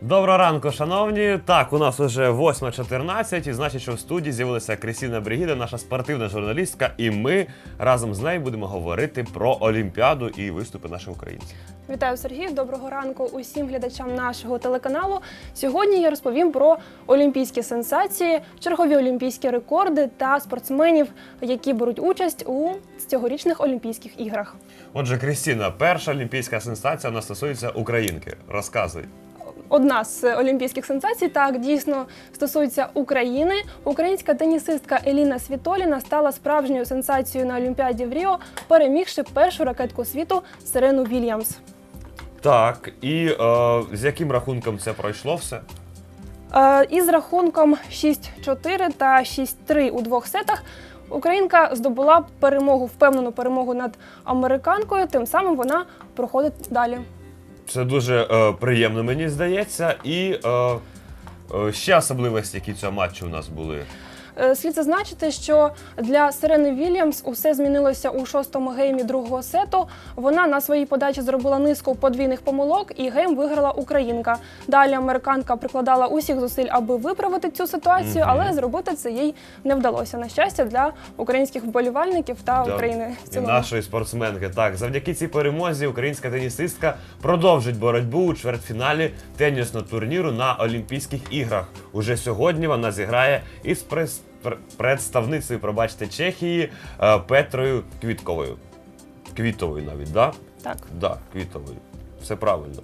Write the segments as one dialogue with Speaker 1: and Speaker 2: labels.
Speaker 1: Доброго ранку, шановні. Так, у нас уже 8.14, і значить, що в студії з'явилася Крістіна Бригіда, наша спортивна журналістка, і ми разом з нею будемо говорити про Олімпіаду і виступи наших українців.
Speaker 2: Вітаю Сергій. Доброго ранку усім глядачам нашого телеканалу. Сьогодні я розповім про олімпійські сенсації, чергові олімпійські рекорди та спортсменів, які беруть участь у цьогорічних Олімпійських іграх.
Speaker 1: Отже, Крістіна, перша олімпійська сенсація вона стосується українки. Розказуй.
Speaker 2: Одна з олімпійських сенсацій так дійсно стосується України. Українська тенісистка Еліна Світоліна стала справжньою сенсацією на Олімпіаді в Ріо, перемігши першу ракетку світу Серену Вільямс.
Speaker 1: Так, і е, з яким рахунком це пройшло все?
Speaker 2: Е, Із рахунком 6-4 та 6-3 у двох сетах Українка здобула перемогу, впевнену перемогу над американкою. Тим самим вона проходить далі.
Speaker 1: Це дуже е, приємно, мені здається. І е, е, ще особливості, які цього матчу у нас були.
Speaker 2: Е, Слід зазначити, що для Сирени Вільямс усе змінилося у шостому геймі другого сету. Вона на своїй подачі зробила низку подвійних помилок, і гейм виграла українка. Далі американка прикладала усіх зусиль, аби виправити цю ситуацію, але зробити це їй не вдалося. На щастя, для українських вболівальників та
Speaker 1: Да.
Speaker 2: України в
Speaker 1: І нашої спортсменки. Так, завдяки цій перемозі українська тенісистка продовжить боротьбу у чвертьфіналі тенісного турніру на Олімпійських іграх. Уже сьогодні вона зіграє із прес- пр- представницею, пробачте, Чехії е, Петрою Квітковою. Квітовою навіть, да?
Speaker 2: Так.
Speaker 1: Да, Квітовою. Все правильно.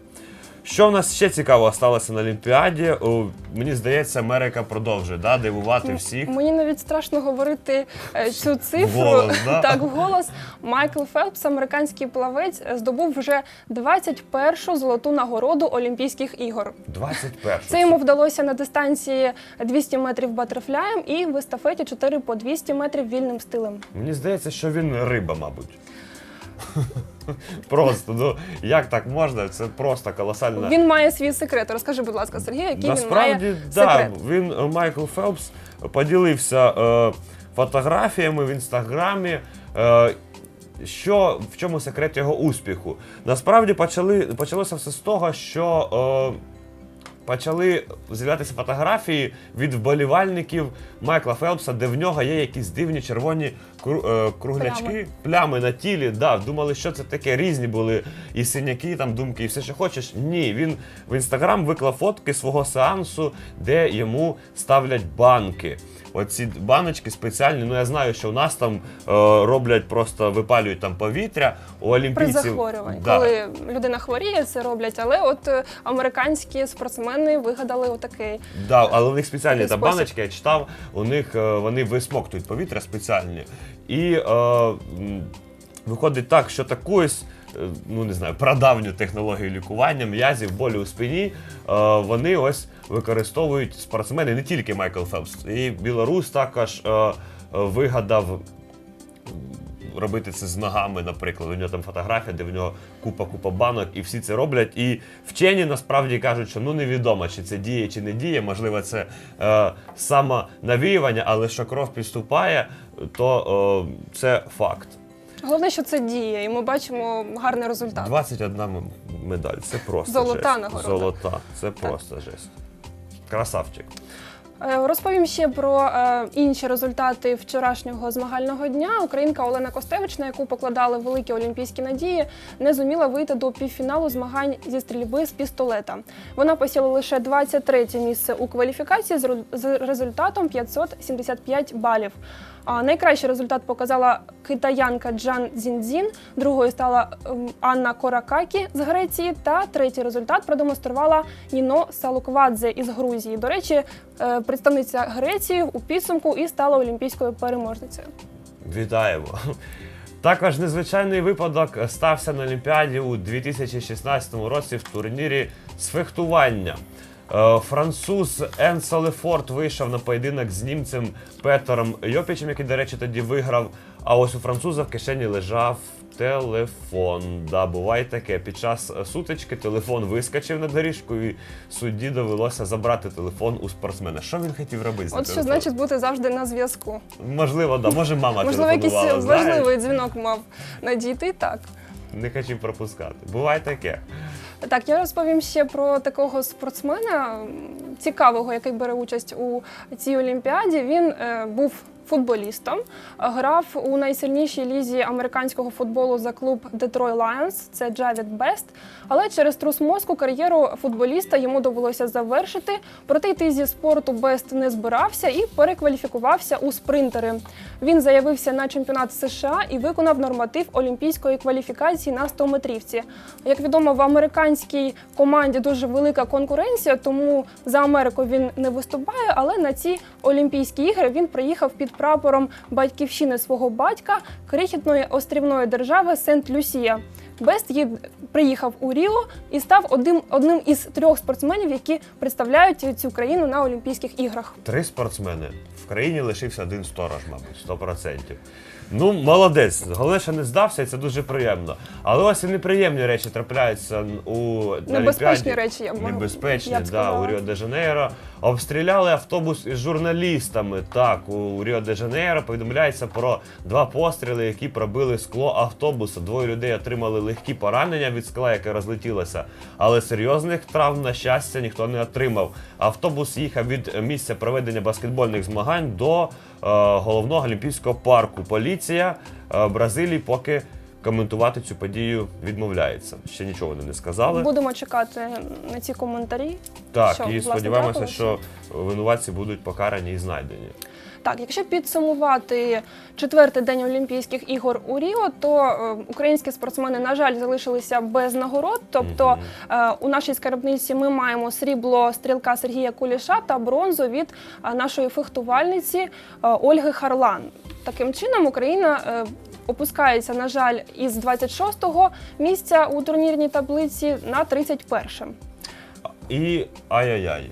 Speaker 1: Що в нас ще цікаво сталося на Олімпіаді? О, мені здається, Америка продовжує да, дивувати всіх.
Speaker 2: Мені навіть страшно говорити е, цю цифру.
Speaker 1: Вголос, да?
Speaker 2: Так, вголос. Майкл Фелпс, американський плавець, е, здобув вже 21-шу золоту нагороду Олімпійських ігор.
Speaker 1: 21
Speaker 2: Це йому вдалося на дистанції 200 метрів батерфляєм і в естафеті 4 по 200 метрів вільним стилем.
Speaker 1: Мені здається, що він риба, мабуть. Просто, ну як так можна? Це просто колосальна.
Speaker 2: Він має свій секрет. Розкажи, будь ласка, Сергій, який
Speaker 1: Насправді,
Speaker 2: він має
Speaker 1: да,
Speaker 2: секрет.
Speaker 1: він е, Майкл Фелпс поділився е, фотографіями в інстаграмі. Е, що в чому секрет його успіху? Насправді почали, почалося все з того, що е, почали з'являтися фотографії від вболівальників Майкла Фелпса, де в нього є якісь дивні червоні е, круглячки,
Speaker 2: Плями.
Speaker 1: плями. на тілі. Да, думали, що це таке. Різні були і синяки, там думки, і все, що хочеш. Ні, він в інстаграм виклав фотки свого сеансу, де йому ставлять банки. Оці баночки спеціальні. Ну я знаю, що у нас там е, роблять просто випалюють там повітря. У
Speaker 2: При
Speaker 1: олімпійців
Speaker 2: захворюванні,
Speaker 1: Да.
Speaker 2: коли людина хворіє, це роблять. Але от е, американські спортсмени вигадали отакий.
Speaker 1: Да, але у них спеціальні та баночки, я читав, у них е, вони висмоктують повітря спеціальні. І е, м, виходить так, що таку ось, е, ну не знаю, прадавню технологію лікування м'язів, болю у спині, е, вони ось використовують спортсмени, не тільки Майкл Фелпс. І білорус також е, е, вигадав робити це з ногами, наприклад. У нього там фотографія, де в нього купа-купа банок, і всі це роблять. І вчені насправді кажуть, що ну невідомо, чи це діє, чи не діє. Можливо, це е, самонавіювання, але що кров підступає, то е, це факт.
Speaker 2: Головне, що це діє, і ми бачимо гарний результат.
Speaker 1: 21 м- медаль. Це просто
Speaker 2: Золота
Speaker 1: жесть.
Speaker 2: нагорода.
Speaker 1: Золота. Це просто жесть. Красавчик.
Speaker 2: Е, Розповім ще про е, інші результати вчорашнього змагального дня. Українка Олена Костевич, на яку покладали великі олімпійські надії, не зуміла вийти до півфіналу змагань зі стрільби з пістолета. Вона посіла лише 23 місце у кваліфікації з результатом 575 балів. А найкращий результат показала китаянка Джан Зіндзін, другою стала ем, Анна Коракакі з Греції, та третій результат продемонструвала Ніно Салуквадзе із Грузії. До речі, е, представниця Греції у підсумку і стала олімпійською переможницею.
Speaker 1: Вітаємо. Також незвичайний випадок стався на Олімпіаді у 2016 році в турнірі з фехтування. Е, Француз Енсо Лефорт вийшов на поєдинок з німцем Петером Йопічем, який, до речі, тоді виграв. А ось у француза в кишені лежав телефон. Да, буває таке. Під час сутички телефон вискочив на доріжку, і судді довелося забрати телефон у спортсмена. Що він хотів робити? з
Speaker 2: От що
Speaker 1: телефоном?
Speaker 2: значить бути завжди на зв'язку.
Speaker 1: Можливо, да. Може, мама
Speaker 2: Можливо, якийсь
Speaker 1: телефонувала, знаєш?
Speaker 2: важливий дзвінок мав надійти. Так
Speaker 1: Не хотів пропускати. Буває таке.
Speaker 2: Так, я розповім ще про такого спортсмена цікавого, який бере участь у цій олімпіаді. Він е, був футболістом, грав у найсильнішій лізі американського футболу за клуб Detroit Lions, це Джавід Бест. Але через трус мозку кар'єру футболіста йому довелося завершити. Проте йти зі спорту Бест не збирався і перекваліфікувався у спринтери. Він заявився на чемпіонат США і виконав норматив олімпійської кваліфікації на 100-метрівці. Як відомо, в американській команді дуже велика конкуренція, тому за Америку він не виступає. Але на ці Олімпійські ігри він приїхав під прапором батьківщини свого батька крихітної острівної держави Сент-Люсія. Бест приїхав у Ріо і став одним, одним із трьох спортсменів, які представляють цю країну на Олімпійських іграх.
Speaker 1: Три спортсмени. В країні лишився один сторож, мабуть, 100%. Ну, молодець. Головне, що не здався, і це дуже приємно. Але ось і неприємні речі трапляються у на
Speaker 2: Небезпечні
Speaker 1: Олімпіаді.
Speaker 2: речі, я б мог-
Speaker 1: Небезпечні,
Speaker 2: я б
Speaker 1: да,
Speaker 2: сказала.
Speaker 1: у Ріо-де-Жанейро. Обстріляли автобус із журналістами. Так, у Ріо-де-Жанейро повідомляється про два постріли, які пробили скло автобуса. Двоє людей отримали легкі поранення від скла, яке розлетілося. Але серйозних травм, на щастя, ніхто не отримав. Автобус їхав від місця проведення баскетбольних змагань до е, головного олімпійського парку. Поліція е, Бразилії поки коментувати цю подію відмовляється. Ще нічого вони не сказали.
Speaker 2: Будемо чекати на ці коментарі.
Speaker 1: Так,
Speaker 2: що,
Speaker 1: і
Speaker 2: власне,
Speaker 1: сподіваємося,
Speaker 2: трапилося.
Speaker 1: що винуватці будуть покарані і знайдені.
Speaker 2: Так, якщо підсумувати четвертий день Олімпійських ігор у Ріо, то е, українські спортсмени, на жаль, залишилися без нагород. Тобто е, у нашій скарбниці ми маємо срібло стрілка Сергія Куліша та бронзу від е, нашої фехтувальниці е, Ольги Харлан. Таким чином, Україна. е, Опускається, на жаль, із 26-го місця у турнірній таблиці на 31-ше.
Speaker 1: І ай-яй-яй.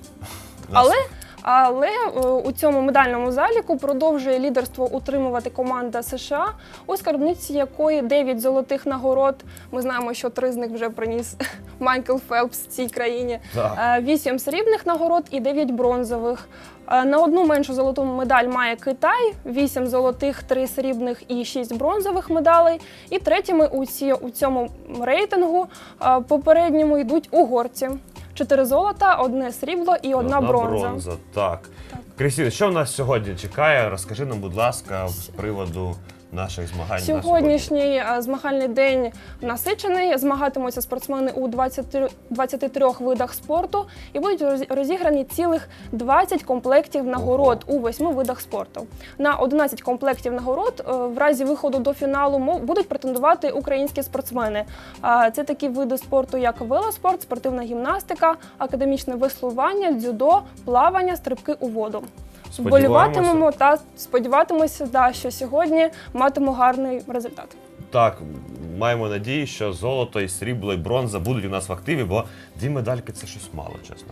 Speaker 2: Але, але е, у цьому медальному заліку продовжує лідерство утримувати команда США, у скарбниці якої 9 золотих нагород. Ми знаємо, що три з них вже приніс Майкл Фелпс цій країні. Е, 8 срібних нагород і 9 бронзових. Е, На одну меншу золоту медаль має Китай, 8 золотих, 3 срібних і 6 бронзових медалей. І третіми у, цьому рейтингу попереднььому йдуть угорці. Чотири золота, одне срібло і одна, бронза.
Speaker 1: Так. Крістіна, що в нас сьогодні чекає? Розкажи нам, будь ласка, з приводу наших змагань.
Speaker 2: Сьогоднішній е, змагальний день насичений. Змагатимуться спортсмени у 20, 23 видах спорту і будуть роз- розіграні цілих 20 комплектів нагород у 8 видах спорту. На 11 комплектів нагород е, в разі виходу до фіналу мо- будуть претендувати українські спортсмени. А Це такі види спорту, як велоспорт, спортивна гімнастика, академічне веслування, дзюдо, плавання, стрибки у воду. Вболіватимемо та сподіватимемося, да, що сьогодні матимемо гарний результат.
Speaker 1: Так, маємо надію, що золото і срібло і бронза будуть у нас в активі, бо дві медальки це щось мало, чесно.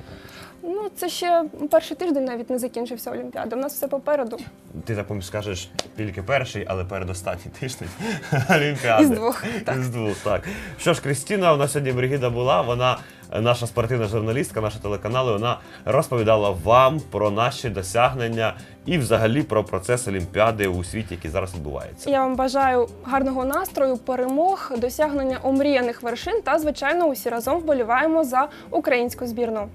Speaker 2: Ну, це ще перший тиждень навіть не закінчився Олімпіада. У нас все попереду.
Speaker 1: Ти так скажеш тільки перший, але передостанній тиждень Олімпіади.
Speaker 2: Із двох, так.
Speaker 1: Із двох, так. Що ж, Крістіна, у нас сьогодні Бригіда була. Вона наша спортивна журналістка, наша телеканалу. Вона розповідала вам про наші досягнення і взагалі про процес Олімпіади у світі, який зараз відбувається.
Speaker 2: Я вам бажаю гарного настрою, перемог, досягнення омріяних вершин та, звичайно, усі разом вболіваємо за українську збірну.